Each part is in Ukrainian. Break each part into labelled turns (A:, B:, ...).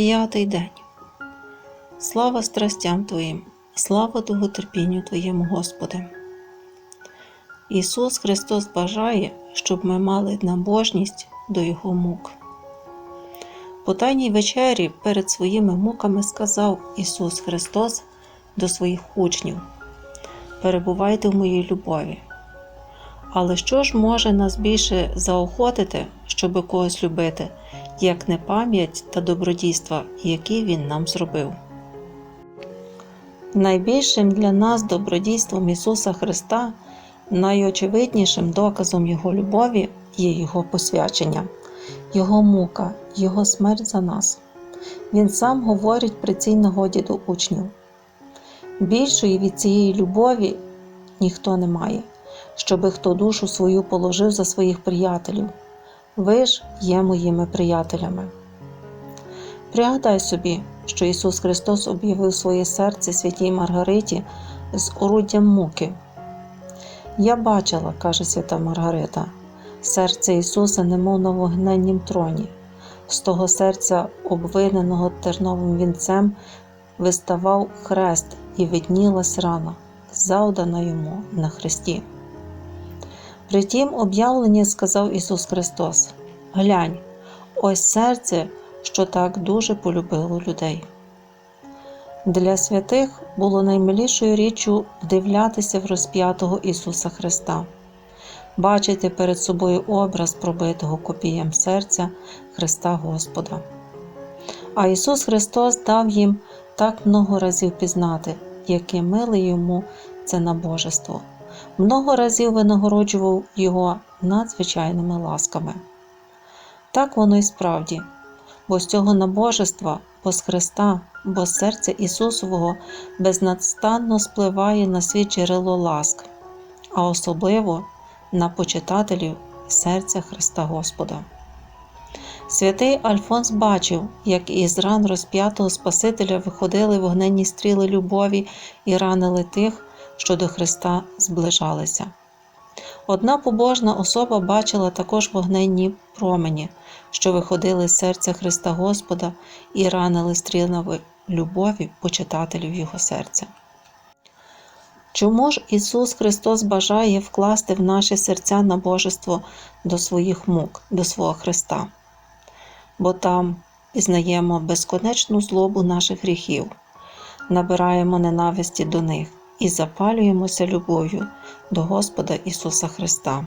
A: П'ятий день. Слава страстям Твоїм, слава довготерпінню Твоєму, Господи. Ісус Христос бажає, щоб ми мали набожність до Його мук. По тайній вечері перед своїми муками сказав Ісус Христос до своїх учнів: Перебувайте в моїй любові. Але що ж може нас більше заохотити, щоби когось любити, як не пам'ять та добродійства, які Він нам зробив? Найбільшим для нас добродійством Ісуса Христа, найочевиднішим доказом Його любові є Його посвячення, Його мука, Його смерть за нас. Він сам говорить при цій нагоді до учнів. Більшої від цієї любові ніхто не має, щоби хто душу свою положив за своїх приятелів. Ви ж є моїми приятелями. Пригадай собі, що Ісус Христос об'явив своє серце святій Маргариті з оруддям муки. Я бачила, каже свята Маргарита, серце Ісуса, немов на вогненнім троні. З того серця, обвиненого терновим вінцем, виставав хрест і виднілась рана, завдана йому на хресті. При тім об'явленні сказав Ісус Христос: Глянь, ось серце, що так дуже полюбило людей. Для святих було наймилішою річчю вдивлятися в розп'ятого Ісуса Христа, бачити перед собою образ пробитого копієм серця Христа Господа. А Ісус Христос дав їм так много разів пізнати, яке миле йому це набожество, много разів винагороджував Його надзвичайними ласками. Так воно і справді, бо з цього набожества, бо з Христа, бо з серця Ісусового безнастанно спливає на світ джерело ласк, а особливо на почитателів серця Христа Господа. Святий Альфонс бачив, як із ран розп'ятого Спасителя виходили вогненні стріли любові і ранили тих, що до Христа зближалися. Одна побожна особа бачила також вогненні промені, що виходили з серця Христа Господа і ранили стрілами любові почитателів Його серця. Чому ж Ісус Христос бажає вкласти в наші серця набожество до своїх мук, до свого Христа? Бо там пізнаємо безконечну злобу наших гріхів, набираємо ненависті до них і запалюємося любов'ю до Господа Ісуса Христа.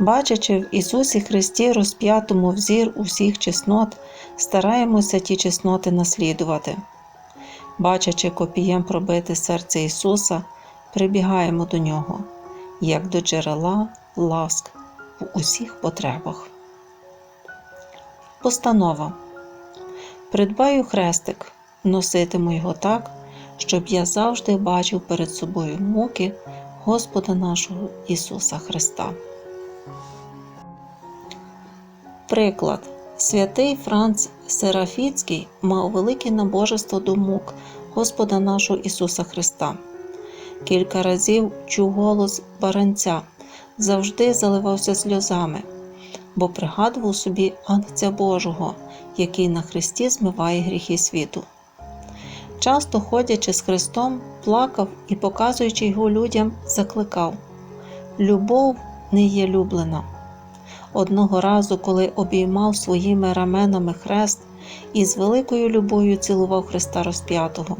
A: Бачачи в Ісусі Христі розп'ятому взір усіх чеснот, стараємося ті чесноти наслідувати. Бачачи копієм пробите серце Ісуса, прибігаємо до Нього, як до джерела ласк в усіх потребах. Постанова. Придбаю хрестик, носитиму його так, щоб я завжди бачив перед собою муки Господа нашого Ісуса Христа. Приклад. Святий Франц Серафіцький мав велике набожество до мук Господа нашого Ісуса Христа. Кілька разів чув голос баранця, завжди заливався сльозами, бо пригадував собі Ангця Божого, який на Христі змиває гріхи світу. Часто ходячи з Христом, плакав і, показуючи його людям, закликав Любов не є люблена. Одного разу, коли обіймав своїми раменами хрест і з великою любов'ю цілував Христа розп'ятого,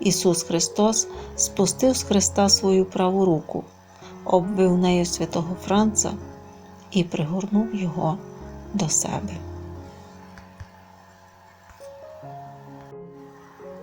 A: Ісус Христос спустив з Христа свою праву руку, обвив нею святого Франца і пригорнув його до себе.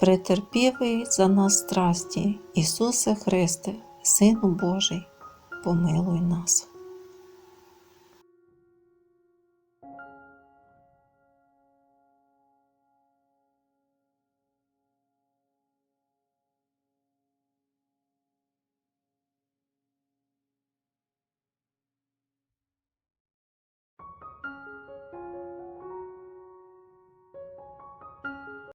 A: Претерпівий за нас страсті, Ісусе Христе, Сину Божий, помилуй нас.